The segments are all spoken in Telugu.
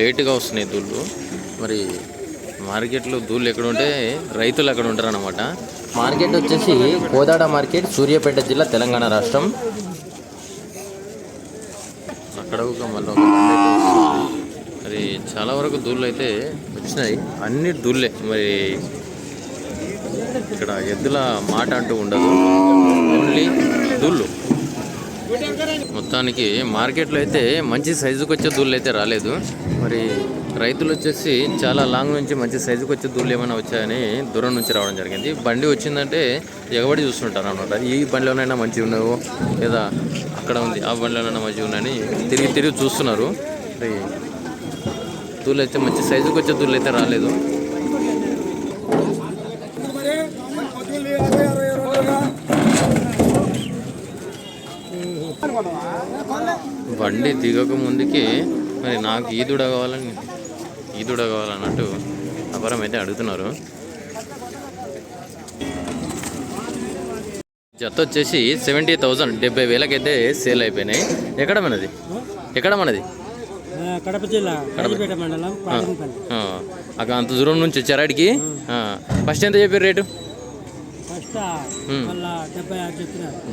లేటుగా వస్తున్నాయి దూళ్ళు. మరి మార్కెట్లో దూళ్ళు ఎక్కడ ఉంటే రైతులు అక్కడ ఉంటారు అనమాట మార్కెట్ వచ్చేసి కోదాడ మార్కెట్ సూర్యాపేట జిల్లా తెలంగాణ రాష్ట్రం. అక్కడ ఒక మళ్ళీ మరి చాలా వరకు దూళ్ళు అయితే వచ్చినాయి. అన్ని దూళ్ళే. మరి ఇక్కడ ఎద్దుల మాట అంటూ ఉండదు. ఓన్లీ దూళ్ళు. మొత్తానికి మార్కెట్లో అయితే మంచి సైజుకి వచ్చే దూళ్ళు అయితే రాలేదు. మరి రైతులు వచ్చేసి చాలా లాంగ్ నుంచి మంచి సైజుకి వచ్చే దూళ్ళు ఏమైనా వచ్చాయని దూరం నుంచి రావడం జరిగింది. బండి వచ్చిందంటే ఎగబడి చూస్తుంటారు అనమాట ఈ బండిలోనైనా మంచిగా ఉన్నావు లేదా అక్కడ ఉంది ఆ బండిలోనైనా మంచిగా ఉన్నాయని తిరిగి తిరిగి చూస్తున్నారు. మరి దూళ్ళు అయితే మంచి సైజుకి వచ్చే దూళ్ళు అయితే రాలేదు. బండి దిగక ముందుకి మరి నాకు ఈ దూడ కావాలని ఈ దూడ కావాలన్నట్టు అపరం అయితే అడుగుతున్నారు. జత వచ్చేసి సెవెంటీ థౌజండ్ డెబ్బై వేలకైతే సేల్ అయిపోయినాయి. ఎక్కడ మనది? ఎక్కడ మనది? కడప జిల్లా మండలం అక్కడ అంత దూరం నుంచి వచ్చారు ఆడికి ఫస్ట్ ఎంత చెప్పారు రేటు?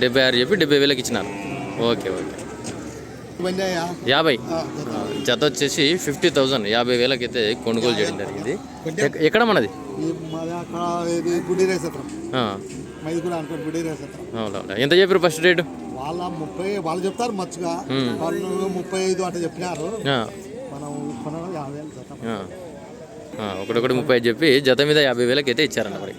డెబ్బై ఆరు చెప్పి డెబ్బై వేలకి ఇచ్చినారు. Okay okay. యాభై. జత. వచ్చేసి ఫిఫ్టీ థౌజండ్ యాభై వేలకైతే కొనుగోలు చేయడం జరిగింది. ఎక్- ఎక్కడ మనది? ఎంత చెప్పారు ఫస్ట్ రేటు? వాళ్ళ ముప్పై వాళ్ళు చెప్తారు మచ్చుగా. వాళ్ళు ముప్పై ఐదు అంటే చెప్పినారు. ఆ, మనం కొనడం యాభై వేలు శాతం ఆ. ఆ, ఒకటొకటి ముప్పై చెప్పి జత మీద యాభై వేలకి అయితే ఇచ్చారన్న మరి.